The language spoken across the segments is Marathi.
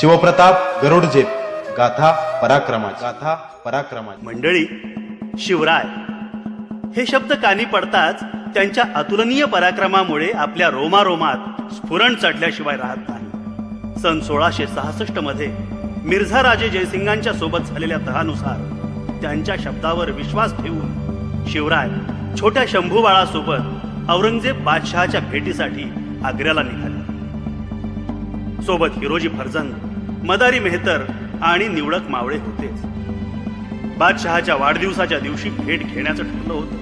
शिवप्रताप गरुडजेत गाथा पराक्रमा गाथा पराक्रमा मंडळी शिवराय. हे शब्द कानी पडताच त्यांच्या अतुलनीय पराक्रमामुळे आपल्या रोमारोमात स्फुरण चढल्याशिवाय राहत नाही. सन सोळाशे सहासष्टमध्ये मिर्झा राजे जयसिंगांच्या सोबत झालेल्या तहानुसार त्यांच्या शब्दावर विश्वास ठेवून शिवराय छोट्या शंभूबाळासोबत औरंगजेब बादशहाच्या भेटीसाठी आग्र्याला निघाले. सोबत हिरोजी फरजंग मदारी मेहतर आणि निवडक मावळे होतेच बादशहाच्या वाढदिवसाच्या दिवशी भेट घेण्याचं ठरलं होतं.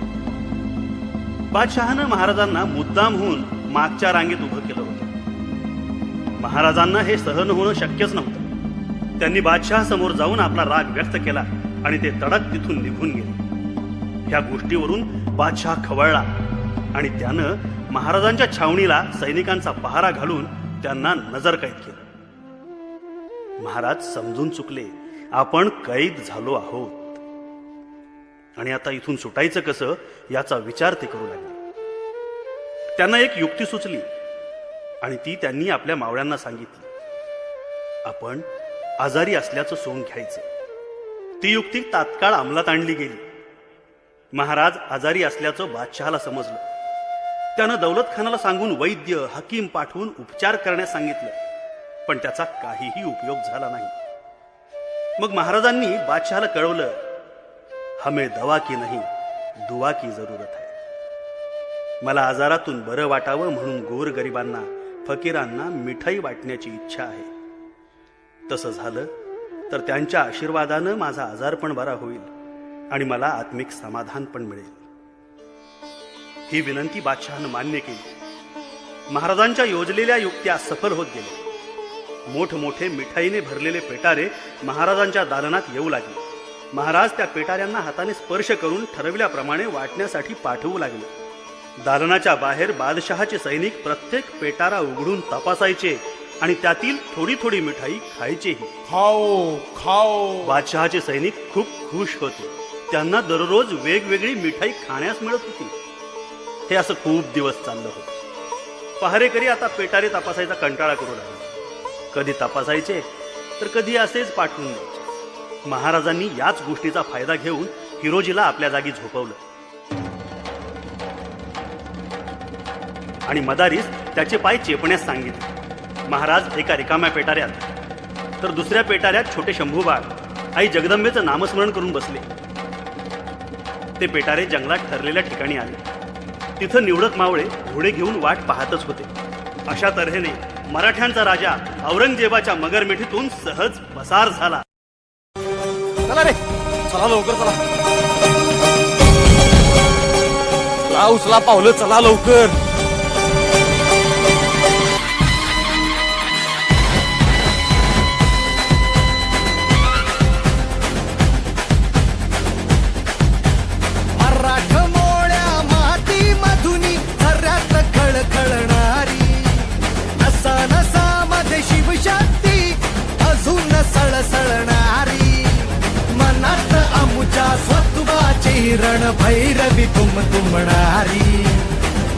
बादशहानं महाराजांना मुद्दाम होऊन मागच्या रांगेत उभं केलं होतं. महाराजांना हे सहन होणं शक्यच नव्हतं. त्यांनी बादशहा समोर जाऊन आपला राग व्यक्त केला आणि ते तडक तिथून निघून गेले. ह्या गोष्टीवरून बादशहा खवळला आणि त्यानं महाराजांच्या छावणीला सैनिकांचा पहारा घालून त्यांना नजर कैद केलं. महाराज समजून चुकले. आपण कैद झालो आहोत. आणि आता इथून सुटायचं कसं याचा विचार ते करू लागले. त्यांना एक युक्ती सुचली. आणि ती त्यांनी आपल्या मावळ्यांना सांगितली. आपण आजारी असल्याचं सोंग घ्यायचं. ती युक्ती तात्काळ अंमलात आणली गेली. महाराज आजारी असल्याचं बादशहाला समजलं. त्यानं दौलत खानाला सांगून वैद्य हकीम पाठवून उपचार करण्यास सांगितलं. पण त्याचा काहीही उपयोग झाला नाही. मग महाराजांनी बादशहाला कळवलं हमे दवा की नाही दुवा की जरूरत आहे मला आजारातून बरं वाटावं म्हणून गोर गरिबांना फकीरांना मिठाई वाटण्याची इच्छा आहे. तसं झालं तर त्यांच्या आशीर्वादानं माझा आजार पण बरा होईल आणि मला आत्मिक समाधान पण मिळेल. ही विनंती बादशहानं मान्य केली. महाराजांच्या योजलेल्या युक्त्या सफल होत गेल्या. मोठमोठे मिठाईने भरलेले पेटारे महाराजांच्या दालनात येऊ लागले. महाराज त्या पेटाऱ्यांना हाताने स्पर्श करून ठरविल्याप्रमाणे वाटण्यासाठी पाठवू लागले. दालनाच्या बाहेर बादशहाचे सैनिक प्रत्येक पेटारा उघडून तपासायचे आणि त्यातील थोडी थोडी मिठाई खायचेही. खाओ खाओ. बादशहाचे सैनिक खूप खुश होते. त्यांना दररोज वेगवेगळी मिठाई खाण्यास मिळत होती. हे असं खूप दिवस चाललं होतं. पहारेकरी आता पेटारे तपासायचा कंटाळा करू लागले. कधी तपासायचे तर कधी असेच पाठवून द्यायचे. महाराजांनी याच गोष्टीचा फायदा घेऊन हिरोजीला आपल्या जागी झोपवलं. आणि मदारीस त्याचे पाय चेपण्यास सांगितले. महाराज एका रिकाम्या पेटाऱ्यात. तर दुसऱ्या पेटाऱ्यात छोटे शंभूबाळ. आई जगदंबेचं नामस्मरण करून बसले. ते पेटारे जंगलात ठरलेल्या ठिकाणी आले. तिथं निवडक मावळे घोडे घेऊन वाट पाहतच होते. अशा तऱ्हेने मराठ्यांचा राजा औरंगजेबाच्या मगरमिठीतून सहज पसार झाला. चला रे. चला लवकर चला. चला उचला पावलं चला लवकर. स्वत्वाची भैरवी तुम तुमणारी.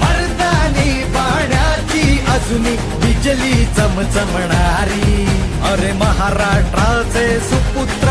मर्दानी पाण्याची अजूनी बिजली चमचमणारी. अरे महाराष्ट्राचे सुपुत्र